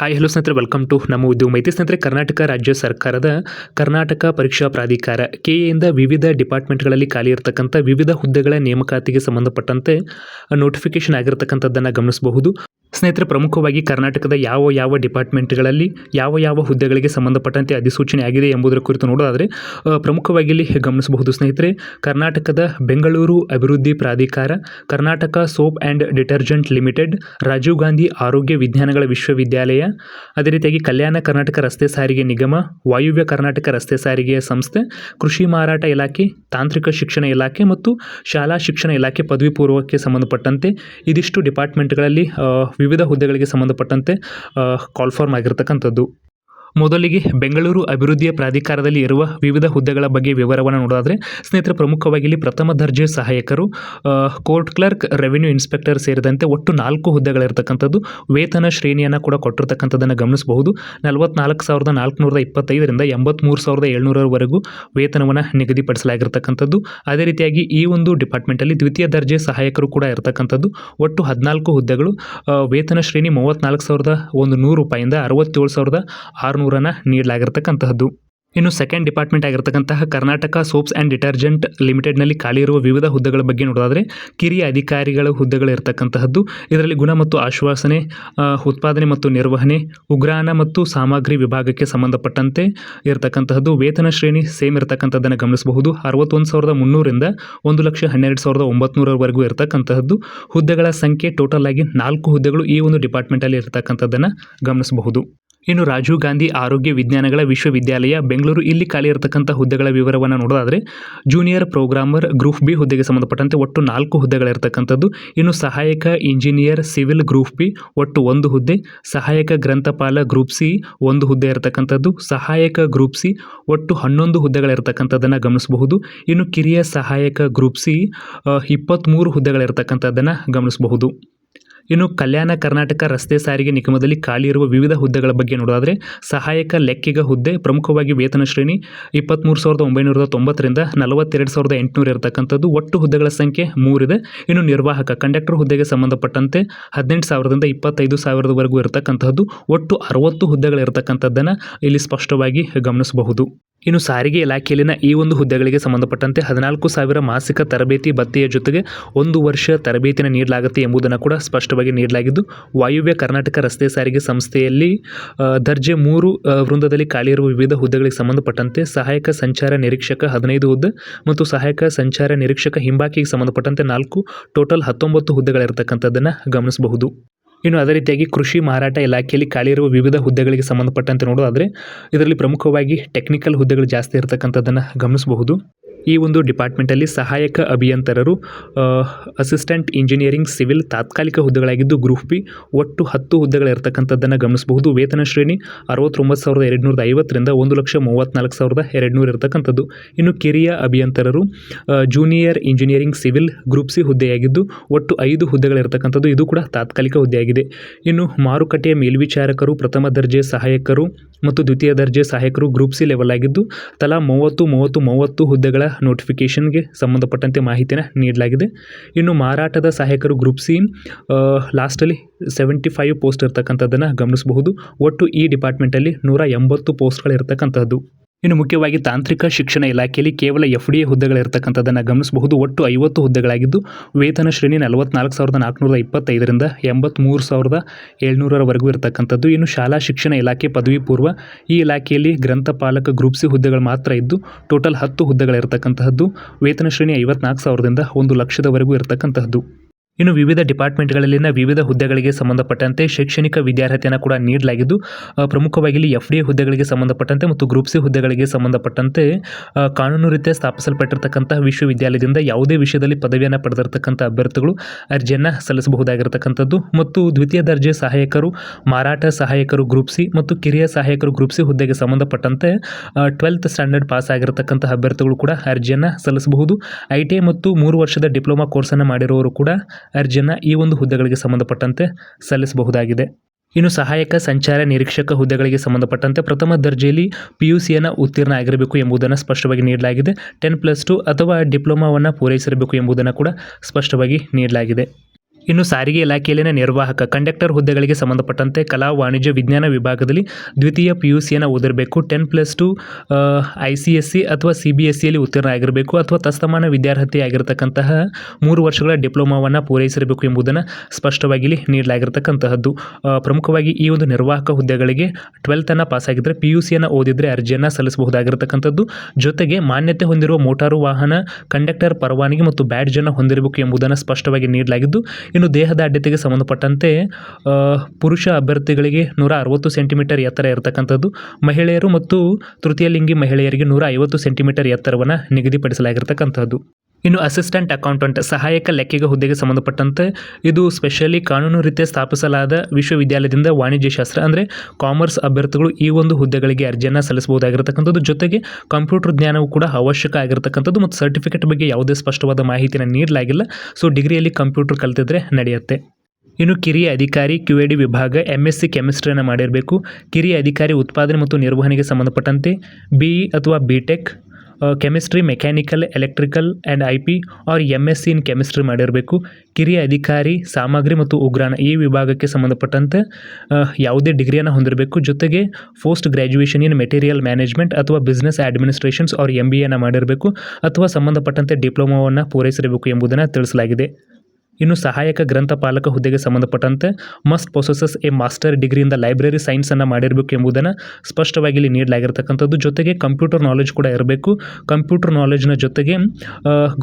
Hi hello ಸ್ನೇಹಿತರೆ welcome to ನಮ್ಮ ಉದ್ಯೋಗ ಮೈತ್ರಿ ಸ್ನೇಹಿತರೆ, ಕರ್ನಾಟಕ ರಾಜ್ಯ ಸರ್ಕಾರದ ಕರ್ನಾಟಕ ಪರೀಕ್ಷಾ ಪ್ರಾಧಿಕಾರ ಕೆಎಯಿಂದ ವಿವಿಧ ಡಿಪಾರ್ಟ್ಮೆಂಟ್ಗಳಲ್ಲಿ ಖಾಲಿ ಇರತಕ್ಕಂಥ ವಿವಿಧ ಹುದ್ದೆಗಳ ನೇಮಕಾತಿಗೆ ಸಂಬಂಧಪಟ್ಟಂತೆ ನೋಟಿಫಿಕೇಶನ್ ಆಗಿರತಕ್ಕಂಥದ್ದನ್ನು ಗಮನಿಸಬಹುದು. ಸ್ನೇಹಿತರೆ, ಪ್ರಮುಖವಾಗಿ ಕರ್ನಾಟಕದ ಯಾವ ಯಾವ ಡಿಪಾರ್ಟ್ಮೆಂಟ್ಗಳಲ್ಲಿ ಯಾವ ಯಾವ ಹುದ್ದೆಗಳಿಗೆ ಸಂಬಂಧಪಟ್ಟಂತೆ ಅಧಿಸೂಚನೆ ಆಗಿದೆ ಎಂಬುದರ ಕುರಿತು ನೋಡೋದಾದರೆ ಪ್ರಮುಖವಾಗಿ ಇಲ್ಲಿ ಗಮನಿಸಬಹುದು ಸ್ನೇಹಿತರೆ, ಕರ್ನಾಟಕದ ಬೆಂಗಳೂರು ಅಭಿವೃದ್ಧಿ ಪ್ರಾಧಿಕಾರ, Karnataka soap and detergent limited, Rajiv Gandhi ಆರೋಗ್ಯ ವಿಜ್ಞಾನಗಳ ವಿಶ್ವವಿದ್ಯಾಲಯ, ಅದೇ ರೀತಿಯಾಗಿ ಕಲ್ಯಾಣ ಕರ್ನಾಟಕ ರಸ್ತೆ ಸಾರಿಗೆ ನಿಗಮ, ವಾಯುವ್ಯ ಕರ್ನಾಟಕ ರಸ್ತೆ ಸಾರಿಗೆಯ ಸಂಸ್ಥೆ, ಕೃಷಿ ಮಾರಾಟ ಇಲಾಖೆ, ತಾಂತ್ರಿಕ ಶಿಕ್ಷಣ ಇಲಾಖೆ ಮತ್ತು ಶಾಲಾ ಶಿಕ್ಷಣ ಇಲಾಖೆ ಪದವಿ ಪೂರ್ವಕ್ಕೆ ಸಂಬಂಧಪಟ್ಟಂತೆ ಇದಿಷ್ಟು ಡಿಪಾರ್ಟ್ಮೆಂಟ್ಗಳಲ್ಲಿ ವಿವಿಧ ಹುದ್ದೆಗಳಿಗೆ ಸಂಬಂಧಪಟ್ಟಂತೆ ಕಾಲ್ ಫಾರ್ಮ್ ಆಗಿರ್ತಕ್ಕಂಥದ್ದು. ಮೊದಲಿಗೆ ಬೆಂಗಳೂರು ಅಭಿವೃದ್ಧಿಯ ಪ್ರಾಧಿಕಾರದಲ್ಲಿ ಇರುವ ವಿವಿಧ ಹುದ್ದೆಗಳ ಬಗ್ಗೆ ವಿವರವನ್ನು ನೋಡೋದಾದರೆ, ಸ್ನೇಹಿತರೆ, ಪ್ರಮುಖವಾಗಿ ಇಲ್ಲಿ ಪ್ರಥಮ ದರ್ಜೆ ಸಹಾಯಕರು ಕೋರ್ಟ್ ಕ್ಲರ್ಕ್, ರೆವಿನ್ಯೂ ಇನ್ಸ್ಪೆಕ್ಟರ್ ಸೇರಿದಂತೆ ಒಟ್ಟು ನಾಲ್ಕು ಹುದ್ದೆಗಳಿರ್ತಕ್ಕಂಥದ್ದು ವೇತನ ಶ್ರೇಣಿಯನ್ನು ಕೂಡ ಕೊಟ್ಟಿರ್ತಕ್ಕಂಥದ್ದನ್ನು ಗಮನಿಸಬಹುದು. ನಲವತ್ನಾಲ್ಕು ಸಾವಿರದ ನಾಲ್ಕುನೂರ ಇಪ್ಪತ್ತೈದರಿಂದ ಎಂಬತ್ತ್ಮೂರು ಸಾವಿರದ ಏಳ್ನೂರವರೆಗೂ ವೇತನವನ್ನು ನಿಗದಿಪಡಿಸಲಾಗಿರ್ತಕ್ಕಂಥದ್ದು. ಅದೇ ರೀತಿಯಾಗಿ ಈ ಒಂದು ಡಿಪಾರ್ಟ್ಮೆಂಟಲ್ಲಿ ದ್ವಿತೀಯ ದರ್ಜೆ ಸಹಾಯಕರು ಕೂಡ ಇರತಕ್ಕಂಥದ್ದು. ಒಟ್ಟು ಹದಿನಾಲ್ಕು ಹುದ್ದೆಗಳು ವೇತನ ಶ್ರೇಣಿ ಮೂವತ್ತ್ನಾಲ್ಕು ಸಾವಿರದ ಒಂದು ನೂರು ರೂಪಾಯಿಂದ ಅರವತ್ತೇಳು ಸಾವಿರದ ಆರುನೂರನ್ನು ನೀಡಲಾಗಿರ್ತಕ್ಕಂತಹದ್ದು. ಇನ್ನು ಸೆಕೆಂಡ್ ಡಿಪಾರ್ಟ್ಮೆಂಟ್ ಆಗಿರತಕ್ಕಂತಹ ಕರ್ನಾಟಕ ಸೋಪ್ಸ್ ಆ್ಯಂಡ್ ಡಿಟರ್ಜೆಂಟ್ ಲಿಮಿಟೆಡ್ನಲ್ಲಿ ಖಾಲಿ ಇರುವ ವಿವಿಧ ಹುದ್ದೆಗಳ ಬಗ್ಗೆ ನೋಡೋದಾದರೆ, ಕಿರಿಯ ಅಧಿಕಾರಿಗಳ ಹುದ್ದೆಗಳು ಇರತಕ್ಕಂತಹದ್ದು. ಇದರಲ್ಲಿ ಗುಣ ಮತ್ತು ಆಶ್ವಾಸನೆ ಉತ್ಪಾದನೆ ಮತ್ತು ನಿರ್ವಹಣೆ, ಉಗ್ರಾಣ ಮತ್ತು ಸಾಮಗ್ರಿ ವಿಭಾಗಕ್ಕೆ ಸಂಬಂಧಪಟ್ಟಂತೆ ಇರತಕ್ಕಂತಹದ್ದು. ವೇತನ ಶ್ರೇಣಿ ಸೇಮ್ ಇರತಕ್ಕಂಥದ್ದನ್ನು ಗಮನಿಸಬಹುದು. ಅರವತ್ತೊಂದು ಸಾವಿರದ ಮುನ್ನೂರಿಂದ ಒಂದು ಲಕ್ಷ ಹನ್ನೆರಡು ಸಾವಿರದ ಒಂಬತ್ನೂರವರೆಗೂ ಇರತಕ್ಕಂತಹದ್ದು. ಹುದ್ದೆಗಳ ಸಂಖ್ಯೆ ಟೋಟಲ್ ಆಗಿ ನಾಲ್ಕು ಹುದ್ದೆಗಳು ಈ ಒಂದು ಡಿಪಾರ್ಟ್ಮೆಂಟಲ್ಲಿ ಇರತಕ್ಕಂಥದ್ದನ್ನು ಗಮನಿಸಬಹುದು. ಇನ್ನು ರಾಜೀವ್ ಗಾಂಧಿ ಆರೋಗ್ಯ ವಿಜ್ಞಾನಗಳ ವಿಶ್ವವಿದ್ಯಾಲಯ ಬೆಂಗಳೂರು ಇಲ್ಲಿ ಖಾಲಿ ಇರತಕ್ಕಂಥ ಹುದ್ದೆಗಳ ವಿವರವನ್ನು ನೋಡೋದಾದರೆ ಜೂನಿಯರ್ ಪ್ರೋಗ್ರಾಮರ್ ಗ್ರೂಪ್ ಬಿ ಹುದ್ದೆಗೆ ಸಂಬಂಧಪಟ್ಟಂತೆ ಒಟ್ಟು ನಾಲ್ಕು ಹುದ್ದೆಗಳಿರ್ತಕ್ಕಂಥದ್ದು. ಇನ್ನು ಸಹಾಯಕ ಇಂಜಿನಿಯರ್ ಸಿವಿಲ್ ಗ್ರೂಪ್ ಬಿ ಒಟ್ಟು ಒಂದು ಹುದ್ದೆ, ಸಹಾಯಕ ಗ್ರಂಥಪಾಲ ಗ್ರೂಪ್ ಸಿ ಒಂದು ಹುದ್ದೆ ಇರತಕ್ಕಂಥದ್ದು. ಸಹಾಯಕ ಗ್ರೂಪ್ ಸಿ ಒಟ್ಟು ಹನ್ನೊಂದು ಹುದ್ದೆಗಳಿರ್ತಕ್ಕಂಥದ್ದನ್ನು ಗಮನಿಸಬಹುದು. ಇನ್ನು ಕಿರಿಯ ಸಹಾಯಕ ಗ್ರೂಪ್ ಸಿ ಇಪ್ಪತ್ತ್ಮೂರು ಹುದ್ದೆಗಳಿರ್ತಕ್ಕಂಥದ್ದನ್ನು ಗಮನಿಸಬಹುದು. ಇನ್ನು ಕಲ್ಯಾಣ ಕರ್ನಾಟಕ ರಸ್ತೆ ಸಾರಿಗೆ ನಿಗಮದಲ್ಲಿ ಖಾಲಿ ಇರುವ ವಿವಿಧ ಹುದ್ದೆಗಳ ಬಗ್ಗೆ ನೋಡೋದಾದರೆ ಸಹಾಯಕ ಲೆಕ್ಕಿಗ ಹುದ್ದೆ, ಪ್ರಮುಖವಾಗಿ ವೇತನ ಶ್ರೇಣಿ ಇಪ್ಪತ್ತ್ಮೂರು ಸಾವಿರದ ಒಂಬೈನೂರ ತೊಂಬತ್ತರಿಂದ ನಲವತ್ತೆರಡು ಸಾವಿರದ ಎಂಟುನೂರು ಇರತಕ್ಕಂಥದ್ದು. ಒಟ್ಟು ಹುದ್ದೆಗಳ ಸಂಖ್ಯೆ ಮೂರಿದೆ. ಇನ್ನು ನಿರ್ವಾಹಕ, ಕಂಡಕ್ಟರ್ ಹುದ್ದೆಗೆ ಸಂಬಂಧಪಟ್ಟಂತೆ ಹದಿನೆಂಟು ಸಾವಿರದಿಂದ ಇಪ್ಪತ್ತೈದು ಸಾವಿರದವರೆಗೂ ಇರತಕ್ಕಂಥದ್ದು. ಒಟ್ಟು ಅರವತ್ತು ಹುದ್ದೆಗಳಿರ್ತಕ್ಕಂಥದ್ದನ್ನು ಇಲ್ಲಿ ಸ್ಪಷ್ಟವಾಗಿ ಗಮನಿಸಬಹುದು. ಇನ್ನು ಸಾರಿಗೆ ಇಲಾಖೆಯಲ್ಲಿನ ಈ ಒಂದು ಹುದ್ದೆಗಳಿಗೆ ಸಂಬಂಧಪಟ್ಟಂತೆ ಹದಿನಾಲ್ಕು ಸಾವಿರ ಮಾಸಿಕ ತರಬೇತಿ ಭತ್ತೆಯ ಜೊತೆಗೆ ಒಂದು ವರ್ಷ ತರಬೇತಿನ ನೀಡಲಾಗುತ್ತೆ ಎಂಬುದನ್ನು ಕೂಡ ಸ್ಪಷ್ಟವಾಗಿ ನೀಡಲಾಗಿದ್ದು, ವಾಯುವ್ಯ ಕರ್ನಾಟಕ ರಸ್ತೆ ಸಾರಿಗೆ ಸಂಸ್ಥೆಯಲ್ಲಿ ದರ್ಜೆ ಮೂರು ವೃಂದದಲ್ಲಿ ಖಾಲಿ ಇರುವ ವಿವಿಧ ಹುದ್ದೆಗಳಿಗೆ ಸಂಬಂಧಪಟ್ಟಂತೆ ಸಹಾಯಕ ಸಂಚಾರ ನಿರೀಕ್ಷಕ ಹದಿನೈದು ಹುದ್ದೆ ಮತ್ತು ಸಹಾಯಕ ಸಂಚಾರ ನಿರೀಕ್ಷಕ ಹಿಂಬಾಕಿಗೆ ಸಂಬಂಧಪಟ್ಟಂತೆ ನಾಲ್ಕು, ಟೋಟಲ್ ಹತ್ತೊಂಬತ್ತು ಹುದ್ದೆಗಳಿರ್ತಕ್ಕಂಥದ್ದನ್ನು ಗಮನಿಸಬಹುದು. ಇನ್ನು ಅದೇ ರೀತಿಯಾಗಿ ಕೃಷಿ ಮಾರಾಟ ಇಲಾಖೆಯಲ್ಲಿ ಖಾಲಿ ಇರುವ ವಿವಿಧ ಹುದ್ದೆಗಳಿಗೆ ಸಂಬಂಧಪಟ್ಟಂತೆ ನೋಡೋದಾದರೆ ಇದರಲ್ಲಿ ಪ್ರಮುಖವಾಗಿ ಟೆಕ್ನಿಕಲ್ ಹುದ್ದೆಗಳು ಜಾಸ್ತಿ ಇರತಕ್ಕಂಥದ್ದನ್ನು ಗಮನಿಸಬಹುದು. ಈ ಒಂದು ಡಿಪಾರ್ಟ್ಮೆಂಟಲ್ಲಿ ಸಹಾಯಕ ಅಭಿಯಂತರರು ಅಸಿಸ್ಟೆಂಟ್ ಇಂಜಿನಿಯರಿಂಗ್, ಸಿವಿಲ್, ತಾತ್ಕಾಲಿಕ ಹುದ್ದೆಗಳಾಗಿದ್ದು ಗ್ರೂಪ್ ಬಿ, ಒಟ್ಟು ಹತ್ತು ಹುದ್ದೆಗಳಿರ್ತಕ್ಕಂಥದ್ದನ್ನು ಗಮನಿಸಬಹುದು. ವೇತನ ಶ್ರೇಣಿ ಅರವತ್ತೊಂಬತ್ತು ಸಾವಿರದ ಎರಡುನೂರದ ಐವತ್ತರಿಂದ ಒಂದು ಲಕ್ಷ ಮೂವತ್ತ್ನಾಲ್ಕು ಸಾವಿರದ ಎರಡುನೂರು ಇರತಕ್ಕಂಥದ್ದು. ಇನ್ನು ಕಿರಿಯ ಅಭಿಯಂತರರು junior engineering, civil, group C ಹುದ್ದೆಯಾಗಿದ್ದು ಒಟ್ಟು ಐದು ಹುದ್ದೆಗಳಿರ್ತಕ್ಕಂಥದ್ದು. ಇದು ಕೂಡ ತಾತ್ಕಾಲಿಕ ಹುದ್ದೆಯಾಗಿದೆ. ಇನ್ನು ಮಾರುಕಟ್ಟೆಯ ಮೇಲ್ವಿಚಾರಕರು, ಪ್ರಥಮ ದರ್ಜೆ ಸಹಾಯಕರು ಮತ್ತು ದ್ವಿತೀಯ ದರ್ಜೆ ಸಹಾಯಕರು ಗ್ರೂಪ್ ಸಿ ಲೆವೆಲ್ ಆಗಿದ್ದು, ತಲಾ ಮೂವತ್ತು ಮೂವತ್ತು ಮೂವತ್ತು ಹುದ್ದೆಗಳ ನೋಟಿಫಿಕೇಷನ್ಗೆ ಸಂಬಂಧಪಟ್ಟಂತೆ ಮಾಹಿತಿನ ನೀಡಲಾಗಿದೆ. ಇನ್ನು ಮಾರಾಟದ ಸಹಾಯಕರು ಗ್ರೂಪ್ ಸಿ ಲಾಸ್ಟಲ್ಲಿ ಸೆವೆಂಟಿ ಫೈವ್ ಪೋಸ್ಟ್ ಇರ್ತಕ್ಕಂಥದ್ದನ್ನು ಗಮನಿಸಬಹುದು. ಒಟ್ಟು ಈ ಡಿಪಾರ್ಟ್ಮೆಂಟಲ್ಲಿ ನೂರ ಎಂಬತ್ತು ಪೋಸ್ಟ್ಗಳಿರ್ತಕ್ಕಂಥದ್ದು ಇನ್ನು ಮುಖ್ಯವಾಗಿ ತಾಂತ್ರಿಕ ಶಿಕ್ಷಣ ಇಲಾಖೆಯಲ್ಲಿ ಕೇವಲ ಎಫ್ ಡಿ ಎ ಹುದ್ದೆಗಳಿರ್ತಕ್ಕಂಥದ್ದನ್ನು ಗಮನಿಸಬಹುದು. ಒಟ್ಟು ಐವತ್ತು ಹುದ್ದೆಗಳಾಗಿದ್ದು, ವೇತನ ಶ್ರೇಣಿ ನಲವತ್ನಾಲ್ಕು ಸಾವಿರದ ನಾಲ್ಕುನೂರ ಇಪ್ಪತ್ತೈದರಿಂದ ಎಂಬತ್ತ್ಮೂರು ಸಾವಿರದ ಏಳ್ನೂರವರೆಗೂ ಇರತಕ್ಕಂಥದ್ದು. ಇನ್ನು ಶಾಲಾ ಶಿಕ್ಷಣ ಇಲಾಖೆ ಪದವಿ ಪೂರ್ವ ಈ ಇಲಾಖೆಯಲ್ಲಿ ಗ್ರಂಥಪಾಲಕ ಗ್ರೂಪ್ ಸಿ ಹುದ್ದೆಗಳು ಮಾತ್ರ ಇದ್ದು, ಟೋಟಲ್ ಹತ್ತು ಹುದ್ದೆಗಳಿರ್ತಕ್ಕಂತಹದ್ದು ವೇತನ ಶ್ರೇಣಿ ಐವತ್ನಾಲ್ಕು ಸಾವಿರದಿಂದ ಒಂದು ಲಕ್ಷದವರೆಗೂ ಇರತಕ್ಕಂತಹದ್ದು ಇನ್ನು ವಿವಿಧ ಡಿಪಾರ್ಟ್ಮೆಂಟ್ಗಳಲ್ಲಿನ ವಿವಿಧ ಹುದ್ದೆಗಳಿಗೆ ಸಂಬಂಧಪಟ್ಟಂತೆ ಶೈಕ್ಷಣಿಕ ವಿದ್ಯಾರ್ಹತೆಯನ್ನು ಕೂಡ ನೀಡಲಾಗಿದ್ದು ಪ್ರಮುಖವಾಗಿ ಇಲ್ಲಿ ಎಫ್ ಡಿ ಹುದ್ದೆಗಳಿಗೆ ಸಂಬಂಧಪಟ್ಟಂತೆ ಮತ್ತು ಗ್ರೂಪ್ ಸಿ ಹುದ್ದೆಗಳಿಗೆ ಸಂಬಂಧಪಟ್ಟಂತೆ ಕಾನೂನು ರೀತಿಯ ಸ್ಥಾಪಿಸಲ್ಪಟ್ಟಿರತಕ್ಕಂತಹ ವಿಶ್ವವಿದ್ಯಾಲಯದಿಂದ ಯಾವುದೇ ವಿಷಯದಲ್ಲಿ ಪದವಿಯನ್ನು ಪಡೆದಿರತಕ್ಕಂಥ ಅಭ್ಯರ್ಥಿಗಳು ಅರ್ಜಿಯನ್ನು ಸಲ್ಲಿಸಬಹುದಾಗಿರತಕ್ಕಂಥದ್ದು ಮತ್ತು ದ್ವಿತೀಯ ದರ್ಜೆ ಸಹಾಯಕರು, ಮಾರಾಟ ಸಹಾಯಕರು ಗ್ರೂಪ್ ಸಿ ಮತ್ತು ಕಿರಿಯ ಸಹಾಯಕರು ಗ್ರೂಪ್ ಸಿ ಹುದ್ದೆಗೆ ಸಂಬಂಧಪಟ್ಟಂತೆ ಟ್ವೆಲ್ತ್ ಸ್ಟ್ಯಾಂಡರ್ಡ್ ಪಾಸ್ ಆಗಿರತಕ್ಕಂತಹ ಅಭ್ಯರ್ಥಿಗಳು ಕೂಡ ಅರ್ಜಿಯನ್ನು ಸಲ್ಲಿಸಬಹುದು. ಐ ಮತ್ತು ಮೂರು ವರ್ಷದ ಡಿಪ್ಲೊಮಾ ಕೋರ್ಸನ್ನು ಮಾಡಿರುವವರು ಕೂಡ ಅರ್ಜಿಯನ್ನು ಈ ಒಂದು ಹುದ್ದೆಗಳಿಗೆ ಸಂಬಂಧಪಟ್ಟಂತೆ ಸಲ್ಲಿಸಬಹುದಾಗಿದೆ. ಇನ್ನು ಸಹಾಯಕ ಸಂಚಾರ ನಿರೀಕ್ಷಕ ಹುದ್ದೆಗಳಿಗೆ ಸಂಬಂಧಪಟ್ಟಂತೆ ಪ್ರಥಮ ದರ್ಜೆಯಲ್ಲಿ ಪಿ ಯು ಸಿಯನ್ನು ಉತ್ತೀರ್ಣ ಆಗಿರಬೇಕು ಎಂಬುದನ್ನು ಸ್ಪಷ್ಟವಾಗಿ ನೀಡಲಾಗಿದೆ. ಟೆನ್ ಪ್ಲಸ್ ಟು ಅಥವಾ ಡಿಪ್ಲೊಮಾವನ್ನು ಪೂರೈಸಿರಬೇಕು ಎಂಬುದನ್ನು ಕೂಡ ಸ್ಪಷ್ಟವಾಗಿ ನೀಡಲಾಗಿದೆ. ಇನ್ನು ಸಾರಿಗೆ ಇಲಾಖೆಯಲ್ಲಿನ ನಿರ್ವಾಹಕ, ಕಂಡಕ್ಟರ್ ಹುದ್ದೆಗಳಿಗೆ ಸಂಬಂಧಪಟ್ಟಂತೆ ಕಲಾ ವಾಣಿಜ್ಯ ವಿಜ್ಞಾನ ವಿಭಾಗದಲ್ಲಿ ದ್ವಿತೀಯ ಪಿ ಸಿಯನ್ನು ಓದಿರಬೇಕು. Ten plus two I C S C ಅಥವಾ ಸಿ ಬಿ ಎಸ್ ಸಿಯಲ್ಲಿ ಉತ್ತೀರ್ಣ ಆಗಿರಬೇಕು ಅಥವಾ ತಸ್ತಮಾನ ವಿದ್ಯಾರ್ಥಿ ಆಗಿರತಕ್ಕಂತಹ ಮೂರು ವರ್ಷಗಳ ಡಿಪ್ಲೊಮಾವನ್ನು ಪೂರೈಸಿರಬೇಕು ಎಂಬುದನ್ನು ಸ್ಪಷ್ಟವಾಗಿ ಇಲ್ಲಿ ಪ್ರಮುಖವಾಗಿ ಈ ಒಂದು ನಿರ್ವಾಹಕ ಹುದ್ದೆಗಳಿಗೆ ಟ್ವೆಲ್ತನ್ನು ಪಾಸ್ ಆಗಿದ್ದರೆ ಪಿ ಯು ಸಿಯನ್ನು ಓದಿದರೆ ಅರ್ಜಿಯನ್ನು ಸಲ್ಲಿಸಬಹುದಾಗಿರತಕ್ಕಂಥದ್ದು. ಜೊತೆಗೆ ಮಾನ್ಯತೆ ಹೊಂದಿರುವ ಮೋಟಾರು ವಾಹನ, ಕಂಡಕ್ಟರ್ ಪರವಾನಗಿ ಮತ್ತು ಬ್ಯಾಡ್ಜನ್ನು ಹೊಂದಿರಬೇಕು ಎಂಬುದನ್ನು ಸ್ಪಷ್ಟವಾಗಿ ನೀಡಲಾಗಿದ್ದು ಇನ್ನು ದೇಹದಾಢ್ಯತೆಗೆ ಸಂಬಂಧಪಟ್ಟಂತೆ ಆ, ಪುರುಷ ಅಭ್ಯರ್ಥಿಗಳಿಗೆ ನೂರ ಅರವತ್ತು ಸೆಂಟಿಮೀಟರ್ ಎತ್ತರ ಇರತಕ್ಕಂಥದ್ದು. ಮಹಿಳೆಯರು ಮತ್ತು ತೃತೀಯ ಲಿಂಗಿ ಮಹಿಳೆಯರಿಗೆ ನೂರ ಐವತ್ತು ಸೆಂಟಿಮೀಟರ್ ಎತ್ತರವನ್ನು ನಿಗದಿಪಡಿಸಲಾಗಿರ್ತಕ್ಕಂಥದ್ದು. ಇನ್ನು ಅಸಿಸ್ಟೆಂಟ್ ಅಕೌಂಟೆಂಟ್ ಸಹಾಯಕ ಲೆಕ್ಕಿಗ ಹುದ್ದೆಗೆ ಸಂಬಂಧಪಟ್ಟಂತೆ ಇದು ಸ್ಪೆಷಲಿ ಕಾನೂನು ರೀತಿಯ ಸ್ಥಾಪಿಸಲಾದ ವಿಶ್ವವಿದ್ಯಾಲಯದಿಂದ ವಾಣಿಜ್ಯಶಾಸ್ತ್ರ ಅಂದರೆ ಕಾಮರ್ಸ್ ಅಭ್ಯರ್ಥಿಗಳು ಈ ಒಂದು ಹುದ್ದೆಗಳಿಗೆ ಅರ್ಜಿಯನ್ನು ಸಲ್ಲಿಸಬಹುದಾಗಿರತಕ್ಕಂಥದ್ದು. ಜೊತೆಗೆ ಕಂಪ್ಯೂಟರ್ ಜ್ಞಾನವು ಕೂಡ ಅವಶ್ಯಕ ಆಗಿರತಕ್ಕಂಥದ್ದು ಮತ್ತು ಸರ್ಟಿಫಿಕೇಟ್ ಬಗ್ಗೆ ಯಾವುದೇ ಸ್ಪಷ್ಟವಾದ ಮಾಹಿತಿಯನ್ನು ನೀಡಲಾಗಿಲ್ಲ. ಸೊ, ಡಿಗ್ರಿಯಲ್ಲಿ ಕಂಪ್ಯೂಟರ್ ಕಲಿತಿದ್ರೆ ನಡೆಯುತ್ತೆ. ಇನ್ನು ಕಿರಿಯ ಅಧಿಕಾರಿ, ಕ್ಯೂ ಡಿ ವಿಭಾಗ ಎಂ ಎಸ್ ಸಿ ಕೆಮಿಸ್ಟ್ರಿಯನ್ನು ಮಾಡಿರಬೇಕು. ಕಿರಿಯ ಅಧಿಕಾರಿ, ಉತ್ಪಾದನೆ ಮತ್ತು ನಿರ್ವಹಣೆಗೆ ಸಂಬಂಧಪಟ್ಟಂತೆ ಬಿ ಅಥವಾ B tech chemistry mechanical electrical and I P R M S C in chemistry ಮಾಡಿರಬೇಕು. ಕಿರಿಯ ಅಧಿಕಾರಿ, ಸಾಮಗ್ರಿ ಮತ್ತು ಉಗ್ರಾಣ ಈ ವಿಭಾಗಕ್ಕೆ ಸಂಬಂಧಪಟ್ಟಂತೆ ಯಾವುದೇ ಡಿಗ್ರಿಯನ್ನು ಹೊಂದಿರಬೇಕು. ಜೊತೆಗೆ post graduation in material management ಅಥವಾ business administrations or M B ಎನ ಮಾಡಿರಬೇಕು ಅಥವಾ ಸಂಬಂಧಪಟ್ಟಂತೆ ಡಿಪ್ಲೊಮೊವನ್ನು ಪೂರೈಸಿರಬೇಕು ಎಂಬುದನ್ನು ತಿಳಿಸಲಾಗಿದೆ. ಇನ್ನು ಸಹಾಯಕ ಗ್ರಂಥಪಾಲಕ ಹುದ್ದೆಗೆ ಸಂಬಂಧಪಟ್ಟಂತೆ ಮಸ್ಟ್ ಪ್ರೊಸೆಸಸ್ ಎ ಮಾಸ್ಟರ್ ಡಿಗ್ರಿಯಿಂದ ಲೈಬ್ರರಿ ಸೈನ್ಸನ್ನು ಮಾಡಿರಬೇಕು ಎಂಬುದನ್ನು ಸ್ಪಷ್ಟವಾಗಿ ಇಲ್ಲಿ ನೀಡಲಾಗಿರ್ತಕ್ಕಂಥದ್ದು. ಜೊತೆಗೆ ಕಂಪ್ಯೂಟರ್ ನಾಲೆಜ್ ಕೂಡ ಇರಬೇಕು. ಕಂಪ್ಯೂಟರ್ ನಾಲೆಜ್ನ ಜೊತೆಗೆ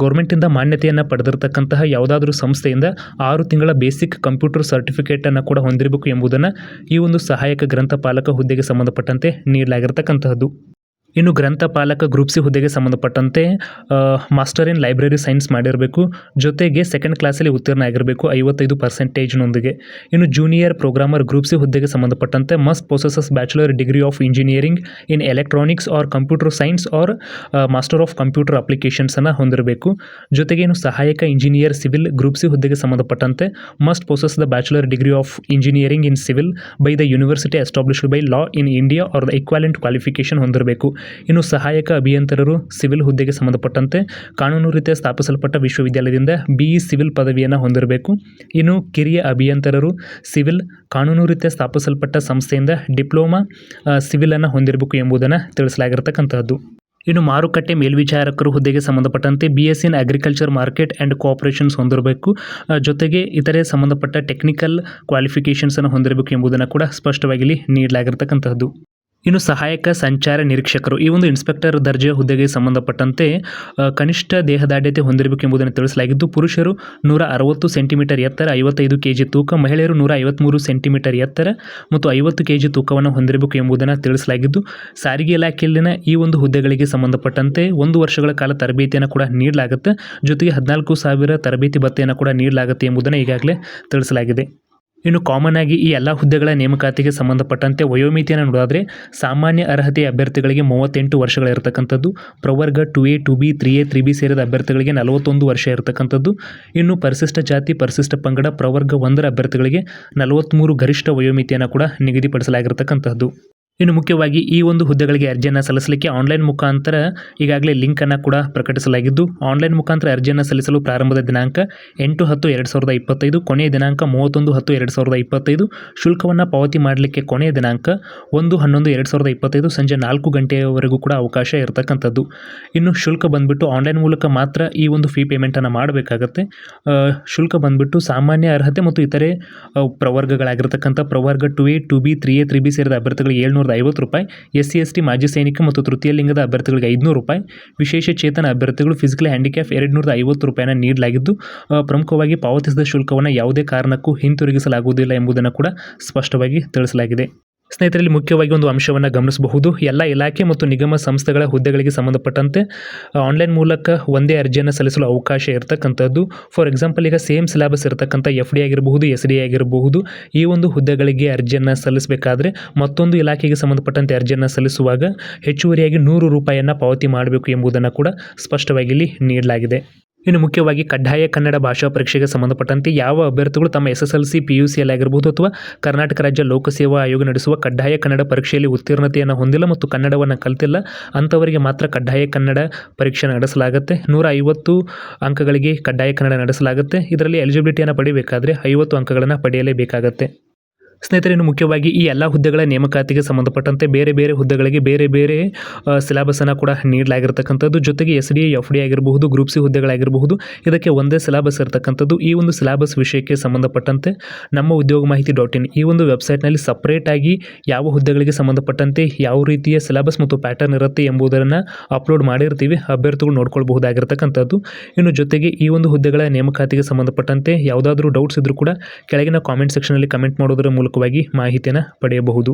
ಗೌರ್ಮೆಂಟಿಂದ ಮಾನ್ಯತೆಯನ್ನು ಪಡೆದಿರತಕ್ಕಂತಹ ಯಾವುದಾದ್ರೂ ಸಂಸ್ಥೆಯಿಂದ ಆರು ತಿಂಗಳ ಬೇಸಿಕ್ ಕಂಪ್ಯೂಟರ್ ಸರ್ಟಿಫಿಕೇಟನ್ನು ಕೂಡ ಹೊಂದಿರಬೇಕು ಎಂಬುದನ್ನು ಈ ಒಂದು ಸಹಾಯಕ ಗ್ರಂಥಪಾಲಕ ಹುದ್ದೆಗೆ ಸಂಬಂಧಪಟ್ಟಂತೆ ನೀಡಲಾಗಿರ್ತಕ್ಕಂತಹದ್ದು ಇನ್ನು ಗ್ರಂಥಪಾಲಕ ಗ್ರೂಪ್ ಸಿ ಹುದ್ದೆಗೆ ಸಂಬಂಧಪಟ್ಟಂತೆ ಮಾಸ್ಟರ್ ಇನ್ ಲೈಬ್ರರಿ ಸೈನ್ಸ್ ಮಾಡಿರಬೇಕು. ಜೊತೆಗೆ ಸೆಕೆಂಡ್ ಕ್ಲಾಸಲ್ಲಿ ಉತ್ತೀರ್ಣ ಆಗಿರಬೇಕು, ಐವತ್ತೈದು ಪರ್ಸೆಂಟೇಜ್ನೊಂದಿಗೆ ಇನ್ನು ಜೂನಿಯರ್ ಪ್ರೋಗ್ರಾಮರ್ ಗ್ರೂಪ್ ಸಿ ಹುದ್ದೆಗೆ ಸಂಬಂಧಪಟ್ಟಂತೆ must possesses bachelor degree of engineering in electronics or computer science or master of computer ಅಪ್ಲಿಕೇಶನ್ಸನ್ನು ಹೊಂದಿರಬೇಕು. ಜೊತೆಗೆ ಇನ್ನು ಸಹಾಯಕ ಇಂಜಿನಿಯರ್ ಸಿವಿಲ್ ಗ್ರೂಪ್ ಸಿ ಹುದ್ದೆಗೆ ಸಂಬಂಧಪಟ್ಟಂತೆ must possess the bachelor degree of engineering in civil by the university established by law in India or the equivalent qualification ಹೊಂದಿರಬೇಕು. ಇನ್ನು ಸಹಾಯಕ ಅಭಿಯಂತರರು ಸಿವಿಲ್ ಹುದ್ದೆಗೆ ಸಂಬಂಧಪಟ್ಟಂತೆ ಕಾನೂನು ರೀತಿಯ ಸ್ಥಾಪಿಸಲ್ಪಟ್ಟ ವಿಶ್ವವಿದ್ಯಾಲಯದಿಂದ ಬಿಇ ಸಿವಿಲ್ ಪದವಿಯನ್ನು ಹೊಂದಿರಬೇಕು. ಇನ್ನು ಕಿರಿಯ ಅಭಿಯಂತರರು ಸಿವಿಲ್ ಕಾನೂನು ರೀತಿಯ ಸ್ಥಾಪಿಸಲ್ಪಟ್ಟ ಸಂಸ್ಥೆಯಿಂದ ಡಿಪ್ಲೊಮಾ ಸಿವಿಲನ್ನು ಹೊಂದಿರಬೇಕು ಎಂಬುದನ್ನು ತಿಳಿಸಲಾಗಿರತಕ್ಕಂತಹದ್ದು. ಇನ್ನು ಮಾರುಕಟ್ಟೆ ಮೇಲ್ವಿಚಾರಕರು ಹುದ್ದೆಗೆ ಸಂಬಂಧಪಟ್ಟಂತೆ B S in agriculture market and cooperations ಹೊಂದಿರಬೇಕು. ಜೊತೆಗೆ ಇತರೆ ಸಂಬಂಧಪಟ್ಟ ಟೆಕ್ನಿಕಲ್ ಕ್ವಾಲಿಫಿಕೇಷನ್ಸನ್ನು ಹೊಂದಿರಬೇಕು ಎಂಬುದನ್ನು ಕೂಡ ಸ್ಪಷ್ಟವಾಗಿ ಇಲ್ಲಿ ನೀಡಲಾಗಿರ್ತಕ್ಕಂತಹದ್ದು. ಇನ್ನು ಸಹಾಯಕ ಸಂಚಾರ ನಿರೀಕ್ಷಕರು, ಈ ಒಂದು ಇನ್ಸ್ಪೆಕ್ಟರ್ ದರ್ಜೆಯ ಹುದ್ದೆಗೆ ಸಂಬಂಧಪಟ್ಟಂತೆ ಕನಿಷ್ಠ ದೇಹದಾಢ್ಯತೆ ಹೊಂದಿರಬೇಕು ಎಂಬುದನ್ನು ತಿಳಿಸಲಾಗಿದ್ದು, ಪುರುಷರು ನೂರ ಅರವತ್ತು ಸೆಂಟಿಮೀಟರ್ ಎತ್ತರ, ಐವತ್ತೈದು ಕೆ ಜಿ ತೂಕ, ಮಹಿಳೆಯರು ನೂರ ಐವತ್ತ್ಮೂರು ಸೆಂಟಿಮೀಟರ್ ಎತ್ತರ ಮತ್ತು ಐವತ್ತು ಕೆ ಜಿ ತೂಕವನ್ನು ಹೊಂದಿರಬೇಕು ಎಂಬುದನ್ನು ತಿಳಿಸಲಾಗಿದ್ದು, ಸಾರಿಗೆ ಇಲಾಖೆಯಲ್ಲಿನ ಈ ಒಂದು ಹುದ್ದೆಗಳಿಗೆ ಸಂಬಂಧಪಟ್ಟಂತೆ ಒಂದು ವರ್ಷಗಳ ಕಾಲ ತರಬೇತಿಯನ್ನು ಕೂಡ ನೀಡಲಾಗುತ್ತೆ. ಜೊತೆಗೆ ಹದಿನಾಲ್ಕು ಸಾವಿರ ತರಬೇತಿ ಭತ್ತೆಯನ್ನು ಕೂಡ ನೀಡಲಾಗುತ್ತೆ ಎಂಬುದನ್ನು ಈಗಾಗಲೇ ತಿಳಿಸಲಾಗಿದೆ. ಇನ್ನು ಕಾಮನ್ ಆಗಿ ಈ ಎಲ್ಲ ಹುದ್ದೆಗಳ ನೇಮಕಾತಿಗೆ ಸಂಬಂಧಪಟ್ಟಂತೆ ವಯೋಮಿತಿಯನ್ನು ನೋಡೋದಾದರೆ ಸಾಮಾನ್ಯ ಅರ್ಹತೆ ಅಭ್ಯರ್ಥಿಗಳಿಗೆ ಮೂವತ್ತೆಂಟು ವರ್ಷಗಳಿರತಕ್ಕಂಥದ್ದು ಪ್ರವರ್ಗ two A two B three A three B ಸೇರಿದ ಅಭ್ಯರ್ಥಿಗಳಿಗೆ ನಲವತ್ತೊಂದು ವರ್ಷ ಇರತಕ್ಕಂಥದ್ದು. ಇನ್ನು ಪರಿಶಿಷ್ಟ ಜಾತಿ, ಪರಿಶಿಷ್ಟ ಪಂಗಡ, ಪ್ರವರ್ಗ ಒಂದರ ಅಭ್ಯರ್ಥಿಗಳಿಗೆ ನಲವತ್ತ್ಮೂರು ಗರಿಷ್ಠ ವಯೋಮಿತಿಯನ್ನು ಕೂಡ ನಿಗದಿಪಡಿಸಲಾಗಿರ್ತಕ್ಕಂಥದ್ದು. ಇನ್ನು ಮುಖ್ಯವಾಗಿ ಈ ಒಂದು ಹುದ್ದೆಗಳಿಗೆ ಅರ್ಜಿಯನ್ನು ಸಲ್ಲಿಸಲಿಕ್ಕೆ ಆನ್ಲೈನ್ ಮುಖಾಂತರ ಈಗಾಗಲೇ ಲಿಂಕನ್ನು ಕೂಡ ಪ್ರಕಟಿಸಲಾಗಿದ್ದು ಆನ್ಲೈನ್ ಮುಖಾಂತರ ಅರ್ಜಿಯನ್ನು ಸಲ್ಲಿಸಲು ಪ್ರಾರಂಭದ ದಿನಾಂಕ ಎಂಟು ಹತ್ತು ಎರಡು ಸಾವಿರದ ಇಪ್ಪತ್ತೈದು, ಕೊನೆಯ ದಿನಾಂಕ ಮೂವತ್ತೊಂದು ಹತ್ತು ಎರಡು ಸಾವಿರದ ಇಪ್ಪತ್ತೈದು. ಶುಲ್ಕವನ್ನು ಪಾವತಿ ಮಾಡಲಿಕ್ಕೆ ಕೊನೆಯ ದಿನಾಂಕ ಒಂದು ಹನ್ನೊಂದು ಎರಡು ಸಾವಿರದ ಇಪ್ಪತ್ತೈದು ಸಂಜೆ ನಾಲ್ಕು ಗಂಟೆಯವರೆಗೂ ಕೂಡ ಅವಕಾಶ ಇರತಕ್ಕಂಥದ್ದು. ಇನ್ನು ಶುಲ್ಕ ಬಂದುಬಿಟ್ಟು ಆನ್ಲೈನ್ ಮೂಲಕ ಮಾತ್ರ ಈ ಒಂದು ಫೀ ಪೇಮೆಂಟನ್ನು ಮಾಡಬೇಕಾಗತ್ತೆ. ಶುಲ್ಕ ಬಂದುಬಿಟ್ಟು ಸಾಮಾನ್ಯ ಅರ್ಹತೆ ಮತ್ತು ಇತರೆ ಪ್ರವರ್ಗಗಳಾಗಿರ್ತಕ್ಕಂಥ ಪ್ರವರ್ಗ two A two B three A three B ಸೇರಿದ ಅಭ್ಯರ್ಥಿಗಳಿಗೆ ಏಳ್ನೂರದ ಐವತ್ತು ರೂಪಾಯಿ ಎಸ್ ಸಿ ಎಸ್ ಟಿ ಮಾಜಿ ಸೈನಿಕ ಮತ್ತು ತೃತೀಯ ಲಿಂಗದ ಅಭ್ಯರ್ಥಿಗಳಿಗೆ ಐದುನೂರು ರೂಪಾಯಿ, ವಿಶೇಷ ಚೇತನ ಅಭ್ಯರ್ಥಿಗಳು ಫಿಸಿಕಲ್ ಹ್ಯಾಂಡಿಕ್ಯಾಪ್ ಎರಡು ಐವತ್ತು ರೂಪಾಯಿನ ನೀಡಲಾಗಿದ್ದು ಪ್ರಮುಖವಾಗಿ ಪಾವತಿಸಿದ ಶುಲ್ಕವನ್ನು ಯಾವುದೇ ಕಾರಣಕ್ಕೂ ಹಿಂತಿರುಗಿಸಲಾಗುವುದಿಲ್ಲ ಎಂಬುದನ್ನು ಕೂಡ ಸ್ಪಷ್ಟವಾಗಿ ತಿಳಿಸಲಾಗಿದೆ. ಸ್ನೇಹಿತರಲ್ಲಿ ಮುಖ್ಯವಾಗಿ ಒಂದು ಅಂಶವನ್ನು ಗಮನಿಸಬಹುದು. ಎಲ್ಲ ಇಲಾಖೆ ಮತ್ತು ನಿಗಮ ಸಂಸ್ಥೆಗಳ ಹುದ್ದೆಗಳಿಗೆ ಸಂಬಂಧಪಟ್ಟಂತೆ ಆನ್ಲೈನ್ ಮೂಲಕ ಒಂದೇ ಅರ್ಜಿಯನ್ನು ಸಲ್ಲಿಸಲು ಅವಕಾಶ ಇರತಕ್ಕಂಥದ್ದು. ಫಾರ್ ಎಕ್ಸಾಂಪಲ್ ಈಗ ಸೇಮ್ ಸಿಲೆಬಸ್ ಇರತಕ್ಕಂಥ ಎಫ್ ಡಿ ಆಗಿರಬಹುದು ಎಸ್ ಡಿ ಆಗಿರಬಹುದು, ಈ ಒಂದು ಹುದ್ದೆಗಳಿಗೆ ಅರ್ಜಿಯನ್ನು ಸಲ್ಲಿಸಬೇಕಾದ್ರೆ ಮತ್ತೊಂದು ಇಲಾಖೆಗೆ ಸಂಬಂಧಪಟ್ಟಂತೆ ಅರ್ಜಿಯನ್ನು ಸಲ್ಲಿಸುವಾಗ ಹೆಚ್ಚುವರಿಯಾಗಿ ನೂರು ರೂಪಾಯಿಯನ್ನು ಪಾವತಿ ಮಾಡಬೇಕು ಎಂಬುದನ್ನು ಕೂಡ ಸ್ಪಷ್ಟವಾಗಿ ಇಲ್ಲಿ ನೀಡಲಾಗಿದೆ. ಇನ್ನು ಮುಖ್ಯವಾಗಿ ಕಡ್ಡಾಯ ಕನ್ನಡ ಭಾಷಾ ಪರೀಕ್ಷೆಗೆ ಸಂಬಂಧಪಟ್ಟಂತೆ ಯಾವ ಅಭ್ಯರ್ಥಿಗಳು ತಮ್ಮ S S L C P U ಆಗಿರಬಹುದು ಅಥವಾ ಕರ್ನಾಟಕ ರಾಜ್ಯ ಲೋಕಸೇವಾ ಆಯೋಗ ನಡೆಸುವ ಕಡ್ಡಾಯ ಕನ್ನಡ ಪರೀಕ್ಷೆಯಲ್ಲಿ ಉತ್ತೀರ್ಣತೆಯನ್ನು ಹೊಂದಿಲ್ಲ ಮತ್ತು ಕನ್ನಡವನ್ನು ಕಲಿತಿಲ್ಲ, ಅಂಥವರಿಗೆ ಮಾತ್ರ ಕಡ್ಡಾಯ ಕನ್ನಡ ಪರೀಕ್ಷೆ ನಡೆಸಲಾಗುತ್ತೆ. ನೂರ ಐವತ್ತು ಅಂಕಗಳಿಗೆ ಕಡ್ಡಾಯ ಕನ್ನಡ ನಡೆಸಲಾಗುತ್ತೆ. ಇದರಲ್ಲಿ ಎಲಿಜಿಬಿಲಿಟಿಯನ್ನು ಪಡಿಬೇಕಾದರೆ ಐವತ್ತು ಅಂಕಗಳನ್ನು ಪಡೆಯಲೇಬೇಕಾಗತ್ತೆ. ಸ್ನೇಹಿತರೆ ಇನ್ನು ಮುಖ್ಯವಾಗಿ ಈ ಎಲ್ಲ ಹುದ್ದೆಗಳ ನೇಮಕಾತಿಗೆ ಸಂಬಂಧಪಟ್ಟಂತೆ ಬೇರೆ ಬೇರೆ ಹುದ್ದೆಗಳಿಗೆ ಬೇರೆ ಬೇರೆ ಸಿಲೆಬಸನ್ನು ಕೂಡ ನೀಡಲಾಗಿರ್ತಕ್ಕಂಥದ್ದು. ಜೊತೆಗೆ ಎಸ್ ಡಿ ಎಫ್ ಡಿ ಆಗಿರಬಹುದು, ಗ್ರೂಪ್ ಸಿ ಹುದ್ದೆಗಳಾಗಿರಬಹುದು, ಇದಕ್ಕೆ ಒಂದೇ ಸಿಲೆಬಸ್ ಇರತಕ್ಕಂಥದ್ದು. ಈ ಒಂದು ಸಿಲೆಬಸ್ ವಿಷಯಕ್ಕೆ ಸಂಬಂಧಪಟ್ಟಂತೆ ನಮ್ಮ ಉದ್ಯೋಗ ಮಾಹಿತಿ ಡಾಟ್ ಇನ್ ಈ ಒಂದು ವೆಬ್ಸೈಟ್ನಲ್ಲಿ ಸಪ್ರೇಟಾಗಿ ಯಾವ ಹುದ್ದೆಗಳಿಗೆ ಸಂಬಂಧಪಟ್ಟಂತೆ ಯಾವ ರೀತಿಯ ಸಿಲೆಬಸ್ ಮತ್ತು ಪ್ಯಾಟರ್ನ್ ಇರುತ್ತೆ ಎಂಬುದನ್ನು ಅಪ್ಲೋಡ್ ಮಾಡಿರ್ತೀವಿ. ಅಭ್ಯರ್ಥಿಗಳು ನೋಡ್ಕೊಳ್ಬಹುದಾಗಿರ್ತಕ್ಕಂಥದ್ದು. ಇನ್ನು ಜೊತೆಗೆ ಈ ಒಂದು ಹುದ್ದೆಗಳ ನೇಮಕಾತಿಗೆ ಸಂಬಂಧಪಟ್ಟಂತೆ ಯಾವುದಾದ್ರೂ ಡೌಟ್ಸ್ ಇದ್ರೂ ಕೂಡ ಕೆಳಗಿನ ಕಾಮೆಂಟ್ ಸೆಕ್ಷನಲ್ಲಿ ಕಮೆಂಟ್ ಮಾಡೋದರ ಮೂಲಕವಾಗಿ ಮಾಹಿತಿಯನ್ನು ಪಡೆಯಬಹುದು.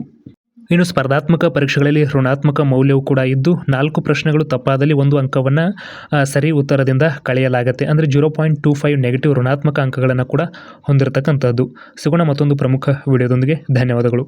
ಇನ್ನು ಸ್ಪರ್ಧಾತ್ಮಕ ಪರೀಕ್ಷೆಗಳಲ್ಲಿ ಋಣಾತ್ಮಕ ಮೌಲ್ಯವು ಕೂಡ ಇದ್ದು, ನಾಲ್ಕು ಪ್ರಶ್ನೆಗಳು ತಪ್ಪಾದಲ್ಲಿ ಒಂದು ಅಂಕವನ್ನು ಸರಿ ಉತ್ತರದಿಂದ ಕಳೆಯಲಾಗುತ್ತೆ. ಅಂದರೆ zero point two five negative ಋಣಾತ್ಮಕ ಅಂಕಗಳನ್ನು ಕೂಡ ಹೊಂದಿರತಕ್ಕಂಥದ್ದು. ಸಿಗೋಣ ಮತ್ತೊಂದು ಪ್ರಮುಖ ವಿಡಿಯೋದೊಂದಿಗೆ ಧನ್ಯವಾದಗಳು.